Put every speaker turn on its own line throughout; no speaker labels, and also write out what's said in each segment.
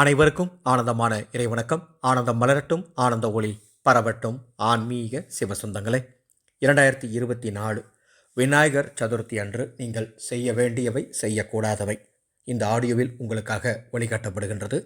அனைவருக்கும் ஆனந்தமான இறைவணக்கம். ஆனந்தம் மலரட்டும் ஆனந்த ஒளி பரவட்டும். ஆன்மீக சிவசுந்தங்களே இரண்டாயிரத்தி இருபத்தி நாலு விநாயகர் சதுர்த்தி அன்று நீங்கள் செய்ய வேண்டியவை செய்யக்கூடாதவை. இந்த ஆடியோவில் உங்களுக்காக வழிகாட்டப்படுகின்றது.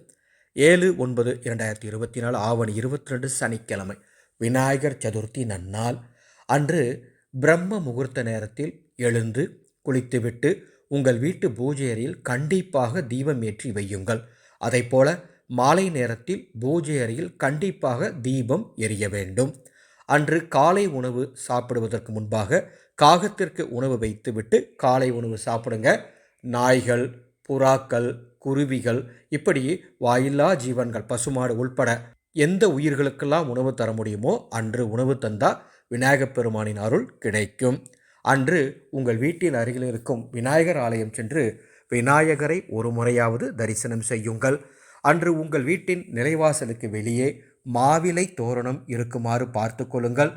ஏழு ஒன்பது இரண்டாயிரத்தி இருபத்தி நாலு ஆவணி இருபத்தி ரெண்டு சனிக்கிழமை விநாயகர் சதுர்த்தி நன்னால் அன்று பிரம்ம முகூர்த்த நேரத்தில் எழுந்து குளித்துவிட்டு உங்கள் வீட்டு பூஜை அறையில் கண்டிப்பாக தீபம் ஏற்றி வையுங்கள். அதைப்போல மாலை நேரத்தில் பூஜை அறையில் கண்டிப்பாக தீபம் எரிய வேண்டும். அன்று காலை உணவு சாப்பிடுவதற்கு முன்பாக காகத்திற்கு உணவு வைத்துவிட்டு காலை உணவு சாப்பிடுங்க. நாய்கள் புறாக்கள் குருவிகள் இப்படி வாயில்லா ஜீவன்கள் பசுமாடு உள்பட எந்த உயிர்களுக்கெல்லாம் உணவு தர முடியுமோ அன்று உணவு தந்தால் விநாயகப் பெருமானின் அருள் கிடைக்கும். அன்று உங்கள் வீட்டின் அருகில் இருக்கும் விநாயகர் ஆலயம் சென்று விநாயகரை ஒரு முறையாவது தரிசனம் செய்யுங்கள். அன்று உங்கள் வீட்டின் நிலைவாசலுக்கு வெளியே மாவிலை தோரணம் இருக்குமாறு பார்த்து கொள்ளுங்கள்.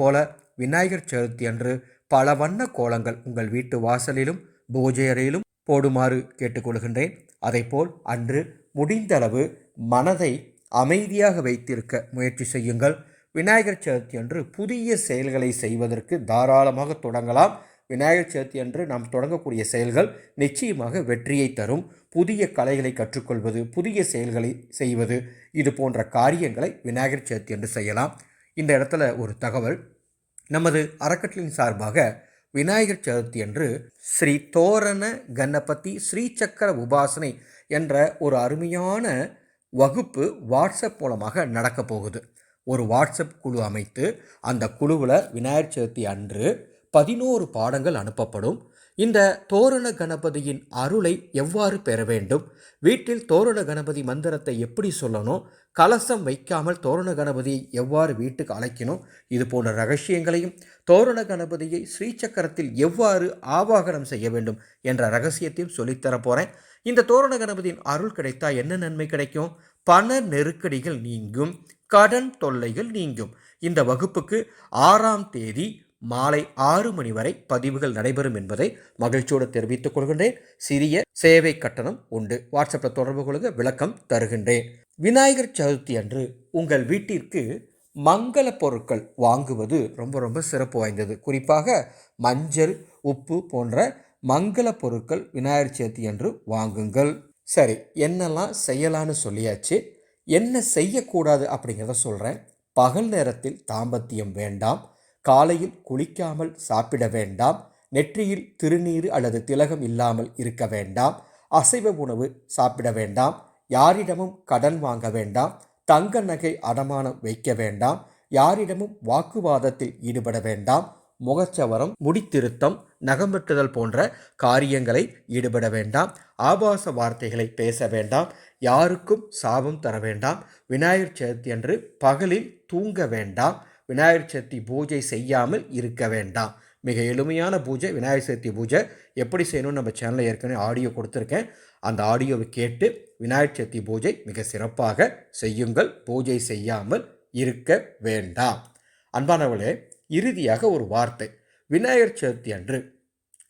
போல விநாயகர் சதுர்த்தி அன்று பல வண்ண கோலங்கள் உங்கள் வீட்டு வாசலிலும் பூஜை அறையிலும் போடுமாறு கேட்டுக்கொள்கின்றேன் அதைப்போல் அன்று முடிந்தளவு மனதை அமைதியாக வைத்திருக்க முயற்சி செய்யுங்கள். விநாயகர் சதுர்த்தி அன்று புதிய செயல்களை செய்வதற்கு தாராளமாக தொடங்கலாம். விநாயகர் சதுர்த்தி அன்று நாம் தொடங்கக்கூடிய செயல்கள் நிச்சயமாக வெற்றியை தரும். புதிய கலைகளை கற்றுக்கொள்வது புதிய செயல்களை செய்வது இது போன்ற காரியங்களை விநாயகர் சதுர்த்தி அன்று செய்யலாம். இந்த இடத்துல ஒரு தகவல். நமது அறக்கட்டளையின் சார்பாக விநாயகர் சதுர்த்தி அன்று ஸ்ரீ தோரண கணபதி ஸ்ரீசக்கர உபாசனை என்ற ஒரு அருமையான வகுப்பு வாட்ஸ்அப் மூலமாக நடக்கப் போகுது. ஒரு வாட்ஸ்அப் குழு அமைத்து அந்த குழுவில் விநாயகர் சதுர்த்தி அன்று பதினோரு பாடங்கள் அனுப்பப்படும். இந்த தோரண கணபதியின் அருளை எவ்வாறு பெற வேண்டும்? வீட்டில் தோரண கணபதி மந்திரத்தை எப்படி சொல்லணும்? கலசம் வைக்காமல் தோரண கணபதியை எவ்வாறு வீட்டுக்கு அழைக்கணும்? இது போன்ற ரகசியங்களையும் தோரண கணபதியை ஸ்ரீசக்கரத்தில் எவ்வாறு ஆவாகனம் செய்ய வேண்டும் என்ற ரகசியத்தையும் சொல்லித்தர போகிறேன் இந்த தோரண கணபதியின் அருள் கிடைத்தா என்ன நன்மை கிடைக்கும்? பண நெருக்கடிகள் நீங்கும் கடன் தொல்லைகள் நீங்கும். இந்த வகுப்புக்கு ஆறாம் தேதி மாலை ஆறு மணி வரை பதிவுகள் நடைபெறும் என்பதை மகிழ்ச்சியோடு தெரிவித்துக் கொள்கின்றேன். சிறிய சேவை கட்டணம் உண்டு. வாட்ஸ்அப்பில் தொடர்பு கொள்க விளக்கம் தருகின்றேன். விநாயகர் சதுர்த்தி அன்று உங்கள் வீட்டிற்கு மங்கள பொருட்கள் வாங்குவது ரொம்ப ரொம்ப சிறப்பு வாய்ந்தது. குறிப்பாக மஞ்சள் உப்பு போன்ற மங்கள பொருட்கள் விநாயகர் சதுர்த்தி அன்று வாங்குங்கள். சரி என்னெல்லாம் செய்யலான்னு சொல்லியாச்சு? என்ன செய்யக்கூடாது அப்படிங்கிறத சொல்கிறேன் பகல் நேரத்தில் தாம்பத்தியம் வேண்டாம். காலையில் குளிக்காமல் சாப்பிட வேண்டாம். நெற்றியில் திருநீர் அல்லது திலகம் இல்லாமல் இருக்க வேண்டாம். அசைவ உணவு சாப்பிட வேண்டாம். யாரிடமும் கடன் வாங்க வேண்டாம். தங்க நகை அடமானம் வைக்க வேண்டாம். யாரிடமும் வாக்குவாதத்தில் ஈடுபட வேண்டாம். முகச்சவரம் முடித்திருத்தம் நகம்பெற்றுதல் போன்ற காரியங்களை ஈடுபட வேண்டாம். ஆபாச வார்த்தைகளை பேச வேண்டாம். யாருக்கும் சாபம் தர வேண்டாம். விநாயகர் சதுர்த்தி அன்று பகலில் தூங்க வேண்டாம். விநாயகர் சதுர்த்தி பூஜை செய்யாமல் இருக்க வேண்டாம். மிக எளிமையான பூஜை விநாயகர் சதுர்த்தி பூஜை. எப்படி செய்யணும்னு நம்ம சேனலில் ஏற்கனவே ஆடியோ கொடுத்துருக்கேன். அந்த ஆடியோவை கேட்டு விநாயகர் சதுர்த்தி பூஜை மிக சிறப்பாக செய்யுங்கள். பூஜை செய்யாமல் இருக்க வேண்டாம். அன்பானவர்களே இறுதியாக ஒரு வார்த்தை. விநாயகர் சதுர்த்தி அன்று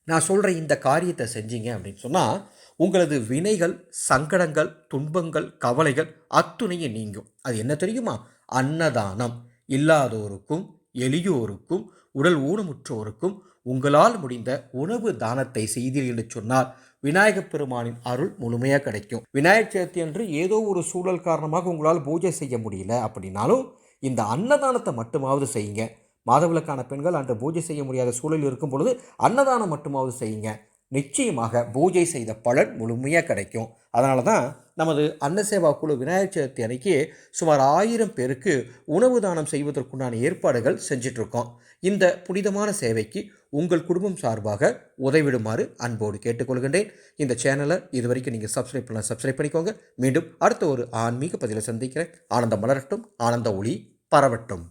நான் சொல்கிற இந்த காரியத்தை செஞ்சீங்க அப்படின்னு சொன்னால் உங்களது வினைகள் சங்கடங்கள் துன்பங்கள் கவலைகள் அத்துணையும் நீங்கும். அது என்ன தெரியுமா? அன்னதானம். இல்லாதோருக்கும் எளியோருக்கும் உடல் ஊனமுற்றோருக்கும் உங்களால் முடிந்த உணவு தானத்தை செய்தீர்கள் என்று சொன்னால் விநாயகப் பெருமானின் அருள் முழுமையாக கிடைக்கும். விநாயகர் சதுர்த்தி அன்று ஏதோ ஒரு சூழல் காரணமாக உங்களால் பூஜை செய்ய முடியல அப்படின்னாலும் இந்த அன்னதானத்தை மட்டுமாவது செய்யுங்க. மாதவிலக்கான பெண்கள் அன்று பூஜை செய்ய முடியாத சூழல் இருக்கும் பொழுது அன்னதானம் மட்டுமாவது செய்யுங்க. நிச்சயமாக பூஜை செய்த பலன் முழுமையாக கிடைக்கும். அதனால தான் நமது அன்னசேவா குழு விநாயகர் சதுர்த்தி அன்னைக்கு சுமார் ஆயிரம் பேருக்கு உணவு தானம் செய்வதற்குண்டான ஏற்பாடுகள் செஞ்சிட்ருக்கோம். இந்த புனிதமான சேவைக்கு உங்கள் குடும்பம் சார்பாக உதவிடுமாறு அன்போடு கேட்டுக்கொள்கின்றேன். இந்த சேனலை இது வரைக்கும் நீங்கள் சப்ஸ்கிரைப் பண்ண சப்ஸ்கிரைப் பண்ணிக்கோங்க. மீண்டும் அடுத்த ஒரு ஆன்மீக பதிலை சந்திக்கிறேன். ஆனந்தம் மலரட்டும் ஆனந்த ஒளி பரவட்டும்.